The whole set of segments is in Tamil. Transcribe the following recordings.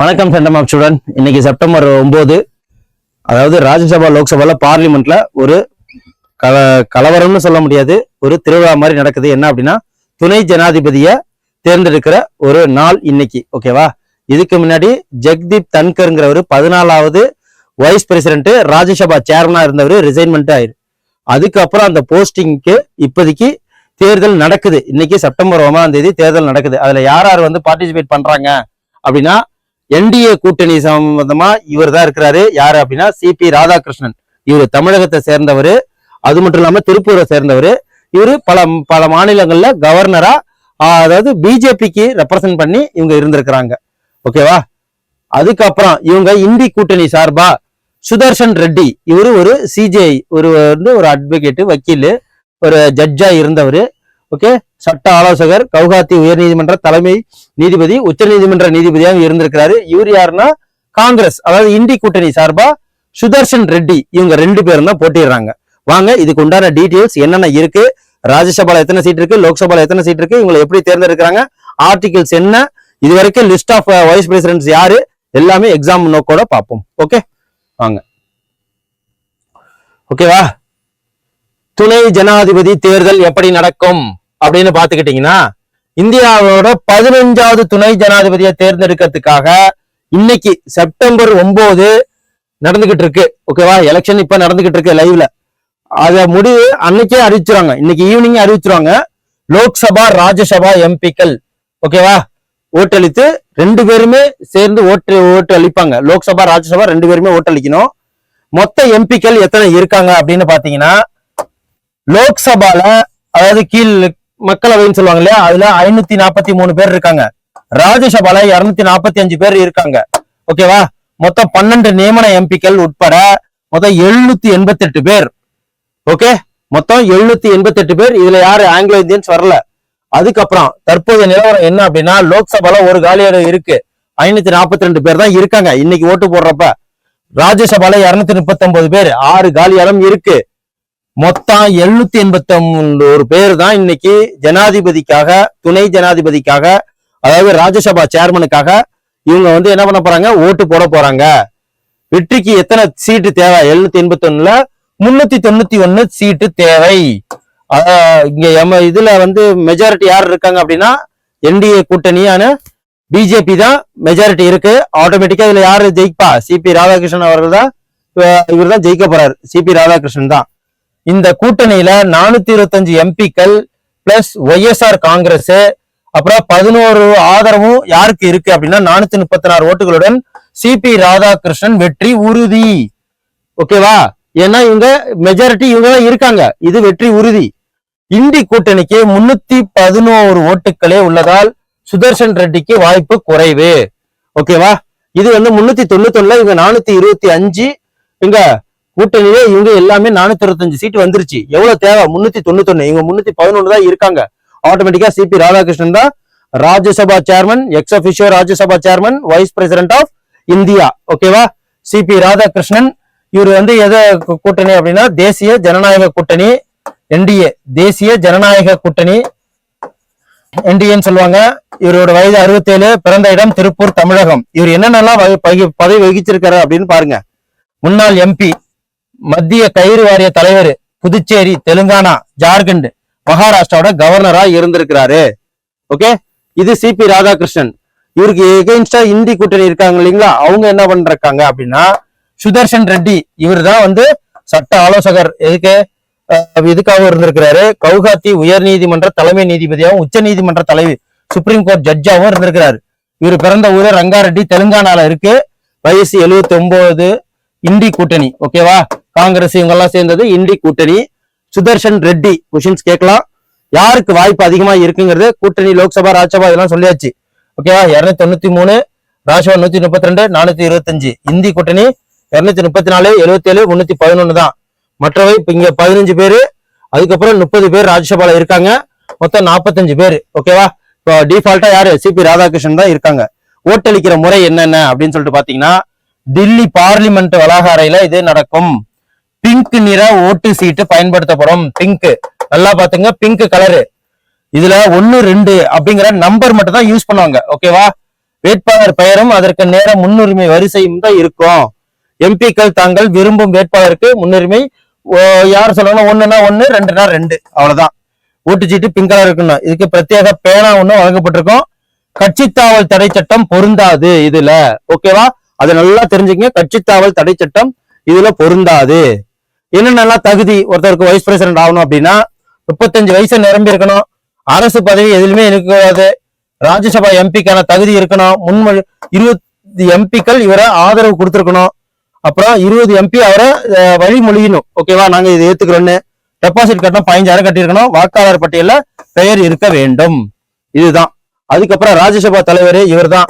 வணக்கம் சென்டம் ஆஃப் ஸ்டூடெண்ட் இன்னைக்கு செப்டம்பர் ஒன்பது அதாவது ராஜ்யசபா லோக்சபால பார்லிமெண்ட்ல ஒரு கல கலவரம்னு சொல்ல முடியாது. ஒரு திருவிழா மாதிரி நடக்குது. என்ன அப்படின்னா துணை ஜனாதிபதிய தேர்ந்தெடுக்கிற ஒரு நாள் இன்னைக்கு. ஓகேவா இதுக்கு முன்னாடி ஜெக்தீப் தன்கர்ங்கிறவர் பதினாலாவது வைஸ் பிரசிடென்ட் ராஜ்யசபா சேர்மனா இருந்தவர் ரிசைன்மெண்ட் ஆயிரு. அதுக்கப்புறம் அந்த போஸ்டிங்க்கு இப்போதைக்கு தேர்தல் நடக்குது. இன்னைக்கு செப்டம்பர் ஒன்பதாம் தேதி தேர்தல் நடக்குது. அதுல யார் யார் வந்து பார்ட்டிசிபேட் பண்றாங்க அப்படின்னா என்டிஏ கூட்டணி சம்பந்தமா இவர் தான் இருக்கிறாரு. யாரு அப்படின்னா சிபி ராதாகிருஷ்ணன். இவர் தமிழகத்தை சேர்ந்தவர். அது மட்டும் இல்லாம திருப்பூரை சேர்ந்தவர். இவர் பல பல மாநிலங்கள்ல கவர்னரா அதாவது பிஜேபிக்கு ரெப்ரசன்ட் பண்ணி இவங்க இருந்திருக்கிறாங்க. ஓகேவா அதுக்கப்புறம் இவங்க இந்தி கூட்டணி சார்பா சுதர்ஷன் ரெட்டி. இவரு ஒரு சிஜிஐ ஒரு வந்து ஒரு அட்வொகேட் வக்கீல். ஒரு ஜட்ஜா இருந்தவர் ஓகே சட்ட ஆலோசகர் கவுகாத்தி உயர்நீதிமன்ற தலைமை நீதிபதி உச்சநீதிமன்ற நீதிபதியாக இருந்திருக்கிறாரு. இவர் யாருன்னா காங்கிரஸ் அதாவது இந்தி கூட்டணி சார்பா சுதர்ஷன் ரெட்டி. இவங்க ரெண்டு பேரும் தான் போட்டிடுறாங்க வாங்க இதுக்கு உண்டான டீடைல்ஸ் என்னென்ன இருக்கு ராஜ்யசபால எத்தனை சீட் இருக்கு லோக்சபால எத்தனை சீட் இருக்கு இவங்களை எப்படி தேர்ந்தெடுக்கிறாங்க ஆர்டிகல்ஸ் என்ன இது வரைக்கும் லிஸ்ட் ஆஃப் வைஸ் பிரசிடென்ட்ஸ் யாரு எல்லாமே எக்ஸாம் நோக்கோட பார்ப்போம். ஓகே வாங்க. ஓகேவா துணை ஜனாதிபதி தேர்தல் எப்படி நடக்கும் அப்படின்னு பாத்துக்கிட்டீங்கன்னா இந்தியாவோட பதினஞ்சாவது துணை ஜனாதிபதியை தேர்ந்தெடுக்கிறதுக்காக இன்னைக்கு செப்டம்பர் ஒன்பது நடந்துகிட்டு இருக்கு. ஓகேவா எலெக்ஷன் இப்ப நடந்துகிட்டு இருக்கு லைவ்ல அத முடிவு அன்னைக்கே அறிவிச்சிருவாங்க. இன்னைக்கு ஈவினிங் அறிவிச்சிருவாங்க. லோக்சபா ராஜ்யசபா எம்பிக்கள். ஓகேவா ஓட்டளித்து ரெண்டு பேருமே சேர்ந்து ஓட்டு ஓட்டு அளிப்பாங்க. லோக்சபா ராஜ்யசபா ரெண்டு பேருமே ஓட்டளிக்கணும் மொத்த எம்பிக்கள் எத்தனை இருக்காங்க அப்படின்னு பாத்தீங்கன்னா லோக்சபால அதாவது கீழ் மக்களவைன்னு சொல்லுவாங்க இல்லையா அதுல ஐநூத்தி நாற்பத்தி மூணு பேர் இருக்காங்க. ராஜ்யசபால இருநூத்தி நாற்பத்தி அஞ்சு பேர் இருக்காங்க. ஓகேவா மொத்தம் பன்னெண்டு நியமன எம்பிக்கள் உட்பட மொத்தம் எழுநூத்தி எண்பத்தி எட்டு பேர். ஓகே மொத்தம் எழுநூத்தி எண்பத்தி எட்டு பேர். இதுல யாரு? ஆங்கிலோ இந்தியன்ஸ் வரல. அதுக்கப்புறம் தற்போதைய நிலவரம் என்ன அப்படின்னா லோக்சபால ஒரு காலியிடம் இருக்கு. ஐநூத்தி நாற்பத்தி ரெண்டு பேர் தான் இருக்காங்க. இன்னைக்கு ஓட்டு போடுறப்ப. ராஜ்யசபால இருநூத்தி முப்பத்தி ஒன்பது பேர். ஆறு காலி இடம் இருக்கு. மொத்தம் எழுநூத்தி எண்பத்தி ஒரு பேர் தான் இன்னைக்கு ஜனாதிபதிக்காக துணை ஜனாதிபதிக்காக அதாவது ராஜ்யசபா சேர்மனுக்காக இவங்க வந்து என்ன பண்ண போறாங்க? ஓட்டு போட போறாங்க. வெற்றிக்கு எத்தனை சீட்டு தேவை? எழுநூத்தி எண்பத்தி ஒண்ணுல முன்னூத்தி தொண்ணூத்தி ஒண்ணு சீட்டு தேவை. இங்க எம இதுல வந்து மெஜாரிட்டி யார் இருக்காங்க அப்படின்னா என்டிஏ கூட்டணியான பிஜேபி தான் மெஜாரிட்டி இருக்கு. ஆட்டோமேட்டிக்கா இதுல யாரு ஜெயிப்பா? சிபி ராதாகிருஷ்ணன் அவர்கள் தான் இவர் தான் ஜெயிக்க போறாரு. சிபி ராதாகிருஷ்ணன் தான். இந்த கூட்டணியில நானூத்தி இருபத்தஞ்சு எம்பிக்கள் பிளஸ் ஒய்எஸ்ஆர் காங்கிரஸ் அப்புறம் பதினோரு ஆதரவும் யாருக்கு இருக்கு அப்படின்னா நானூத்தி முப்பத்தி நாலு ஓட்டுகளுடன் சிபி ராதாகிருஷ்ணன் வெற்றி உறுதி. ஓகேவா ஏன்னா இவங்க மெஜாரிட்டி இவங்க தான் இருக்காங்க. இது வெற்றி உறுதி. இந்தி கூட்டணிக்கு முன்னூத்தி பதினோரு ஓட்டுகளே உள்ளதால் சுதர்ஷன் ரெட்டிக்கு வாய்ப்பு குறைவு. ஓகேவா இது வந்து முன்னூத்தி தொண்ணூத்தி ஒண்ணுல இவங்க நானூத்தி இருபத்தி அஞ்சு. இங்க கூட்டணியிலே இவங்க எல்லாமே நானூத்தி இருபத்தஞ்சு சீட் வந்துருச்சு. எவ்வளவு தேவை? முன்னூத்தி தொண்ணூத்தி இவங்க முன்னூத்தி பதினொன்னு தான் இருக்காங்க. ஆட்டோமேட்டிக்கா சிபி ராதாகிருஷ்ணன் தான். Rajya Sabha chairman ex officio Rajya Sabha chairman vice president of India. ஓகேவா சிபி ராதாகிருஷ்ணன். இவர் வந்து எதை கூட்டணி அப்படின்னா தேசிய ஜனநாயக கூட்டணி என்டிஏ தேசிய ஜனநாயக கூட்டணி என்டிஏன்னு சொல்லுவாங்க. இவரோட வயது 67 பிறந்த இடம் திருப்பூர் தமிழகம். இவர் என்னென்னலாம் பகி- பதவி வகிச்சிருக்காரு அப்படின்னு பாருங்க. முன்னாள் எம்பி மத்திய கயிறு வாரிய தலைவர் புதுச்சேரி தெலுங்கானா ஜார்க்கண்ட் மகாராஷ்டிராவோட கவர்னரா இருந்திருக்கிறாரு. ஓகே இது சிபி ராதாகிருஷ்ணன். இவருக்கு எகெயின்ஸ்டா இந்தி கூட்டணி இருக்காங்க இல்லைங்களா? அவங்க என்ன பண்றாங்க அப்படின்னா சுதர்ஷன் ரெட்டி இவர் தான் வந்து சட்ட ஆலோசகர். எதுக்கு? இதுக்காக இருந்திருக்கிறாரு? கவுகாத்தி உயர் நீதிமன்ற தலைமை நீதிபதியாகவும் உச்ச நீதிமன்ற தலைவி சுப்ரீம் கோர்ட் ஜட்ஜாவும் இருந்திருக்கிறாரு. இவர் பிறந்த ஊர் ரங்காரெட்டி தெலுங்கானால இருக்கு. வயசு 79 ஒன்பது இந்தி கூட்டணி. ஓகேவா காங்கிரஸ் இவங்க எல்லாம் சேர்ந்தது இந்தி கூட்டணி. சுதர்ஷன் ரெட்டி கொஷின்ஸ் கேட்கலாம். யாருக்கு வாய்ப்பு அதிகமா இருக்குங்கிறது கூட்டணி லோக்சபா ராஜ்யசபா இதெல்லாம் சொல்லியாச்சு. ஓகேவா இருநூத்தி தொண்ணூத்தி மூணு ராஜ்யசபா நூத்தி முப்பத்தி ரெண்டு நானூத்தி இருபத்தஞ்சு. இந்தி கூட்டணி இருநூத்தி முப்பத்தி நாலு எழுபத்தி ஏழு முன்னூத்தி பதினொன்னு தான். மற்றவை இப்ப இங்க பதினஞ்சு பேரு அதுக்கப்புறம் முப்பது பேர் ராஜ்யசபால இருக்காங்க. மொத்தம் நாற்பத்தஞ்சு பேர். ஓகேவா இப்போ டிஃபால்ட்டா யாரு? சிபி ராதாகிருஷ்ணன் தான் இருக்காங்க. ஓட்டளிக்கிற முறை என்னென்ன அப்படின்னு சொல்லிட்டு பாத்தீங்கன்னா டில்லி பார்லிமெண்ட் வளாக அறையில இது நடக்கும். பிங்க் நிற ஓட்டு சீட்டு பயன்படுத்தப்படும். பிங்க் நல்லா பாத்துங்க பிங்க் கலரு இதுல ஒன்னு ரெண்டு அப்படிங்கிற நம்பர் மட்டும் தான் யூஸ் பண்ணுவாங்க ஓகேவா வேட்பாளர் பெயரும் அதற்கு நேர முன்னுரிமை வரிசையும் தான் இருக்கும். எம்பிக்கள் தாங்கள் விரும்பும் வேட்பாளருக்கு முன்னுரிமை ஓ, யார் சொல்லணும்? ஒண்ணுனா ஒண்ணு ரெண்டுனா ரெண்டு. அவ்வளவுதான். ஓட்டுச்சீட்டு பிங்க் கலர் இருக்கணும் இதுக்கு பிரத்யேக பேனா ஒண்ணு வழங்கப்பட்டிருக்கும். கட்சித்தாவல் தடை சட்டம் பொருந்தாது இதுல. ஓகேவா அது நல்லா தெரிஞ்சுக்கங்க. கட்சித்தாவல் தடை சட்டம் இதுல பொருந்தாது. என்னென்னலாம் தகுதி ஒருத்தருக்கு வைஸ் பிரசிடென்ட் ஆகணும் அப்படின்னா முப்பத்தஞ்சு வயசு நிரம்பி இருக்கணும். அரசு பதவி எதுலையுமே இருக்கக்கூடாது. ராஜ்யசபா எம்பிக்கான தகுதி இருக்கணும். முன்மொழி இருபது எம்பிக்கள் இவரை ஆதரவு கொடுத்துருக்கணும். அப்புறம் இருபது எம்பி அவரை வழிமொழியணும். ஓகேவா நாங்க இதை ஏத்துக்கிறோன்னு. டெபாசிட் கட்டணம். பதினஞ்சாயிரம் கட்டியிருக்கணும். வாக்காளர் பட்டியலில் பெயர் இருக்க வேண்டும். இதுதான். அதுக்கப்புறம் ராஜ்யசபா தலைவர் இவர் தான்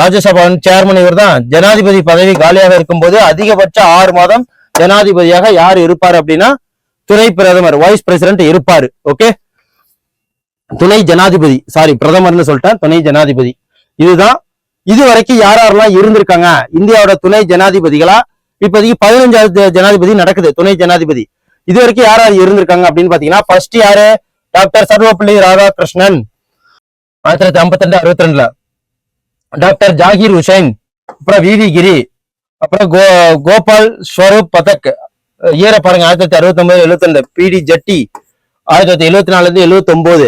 ராஜ்யசபா சேர்மன் இவர்தான். ஜனாதிபதி பதவி காலியாக இருக்கும்போது அதிகபட்ச ஆறு மாதம் ஜனாதிபதியாக யார் இருப்பார் அப்படின்னா துணை பிரதமர் வைஸ் பிரசிடென்ட் இருப்பாரு. ஓகே துணை ஜனாதிபதி சாரி பிரதமர்னு சொல்லிட்டேன் துணை ஜனாதிபதி. இதுதான் இது வரைக்கும் யார் யாரெல்லாம் இருந்திருக்காங்க? இந்தியாவோட துணை ஜனாதிபதிகளா? இப்போதைக்கு பதினஞ்சாவது ஜனாதிபதி நடக்குது துணை ஜனாதிபதி. இது வரைக்கும் யார் யார் இருந்திருக்காங்க அப்படின்னு பாத்தீங்கன்னா ஃபர்ஸ்ட் யாரு? டாக்டர் சர்வப்பள்ளி ராதாகிருஷ்ணன். ஆயிரத்தி தொள்ளாயிரத்தி ஐம்பத்தி ரெண்டு அறுபத்தி ரெண்டுல. டாக்டர் ஜாகிர் ஹுசைன் அப்புறம் வி கிரி. அப்புறம் கோ கோபால் ஸ்வரூப் பதக் ஈர பாருங்க ஆயிரத்தி தொள்ளாயிரத்தி அறுபத்தி ஒன்பது எழுபத்தி ரெண்டு பிடி ஜட்டி ஆயிரத்தி தொள்ளாயிரத்தி எழுபத்தி நாலுல இருந்து எழுபத்தி ஒன்பது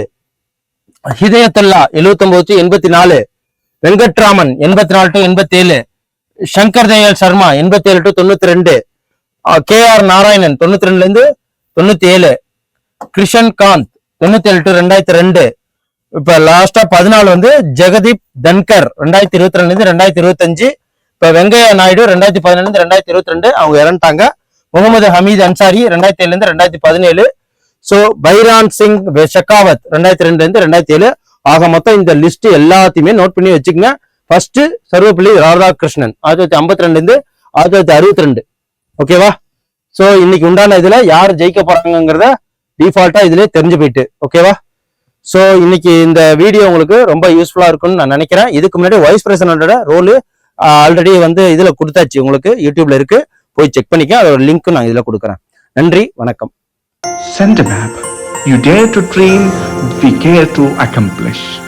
ஹிதயத்துல்லா எழுபத்தி ஒன்பது எண்பத்தி நாலு வெங்கட்ராமன் எண்பத்தி நாலு டு எண்பத்தி ஏழு சங்கர் தயால் சர்மா எண்பத்தி ஏழு டு தொண்ணூத்தி ரெண்டு கே ஆர் நாராயணன் தொண்ணூத்தி ரெண்டுல இருந்து தொண்ணூத்தி ஏழு கிருஷன் காந்த் தொண்ணூத்தி ஏழு டு ரெண்டாயிரத்தி ரெண்டு இப்ப லாஸ்டா பதினாலு வந்து ஜெகதீப் தன்கர் ரெண்டாயிரத்தி இருபத்தி ரெண்டுல இருந்து ரெண்டாயிரத்தி இருபத்தஞ்சு இப்போ வெங்கையா நாயுடு ரெண்டாயிரத்தி பதினேழுல ரெண்டாயிரத்தி இருபத்தி ரெண்டு அவங்க இறந்துட்டாங்க. முகமது ஹமீத் அன்சாரி ரெண்டாயிரத்தி ஏழுலேருந்து ரெண்டாயிரத்தி பதினேழு. ஸோ பைரான் சிங் ஷெகாவத் ரெண்டாயிரத்தி ரெண்டுலேருந்து ரெண்டாயிரத்தி ஏழு. ஆக மொத்தம் இந்த லிஸ்ட் எல்லாத்தையுமே நோட் பண்ணி வச்சுக்கங்க. ஃபர்ஸ்ட் சர்வப்பள்ளி ராதாகிருஷ்ணன் ஆயிரத்தி தொள்ளாயிரத்தி ஐம்பத்தி ரெண்டுலேருந்து ஆயிரத்தி தொள்ளாயிரத்தி அறுபத்தி ரெண்டு ஓகேவா ஸோ இன்னைக்கு உண்டான இதில் யார் ஜெயிக்க போறாங்கிறத டிஃபால்ட்டா இதுலேயே தெரிஞ்சு போயிட்டு ஓகேவா ஸோ இன்னைக்கு இந்த வீடியோ உங்களுக்கு ரொம்ப யூஸ்ஃபுல்லாக இருக்கும்னு நான் நினைக்கிறேன். இதுக்கு முன்னாடி வைஸ் பிரசிடண்டோட ரோலு ஆல்ரெடி வந்து இதுல கொடுத்தாச்சு உங்களுக்கு. யூடியூப்ல இருக்கு. போய் செக் பண்ணிக்க அதோட லிங்க்கும் நான் இதில் கொடுக்குறேன். நன்றி வணக்கம். சென்ட் மேப் யூ You dare to dream, we care to accomplish.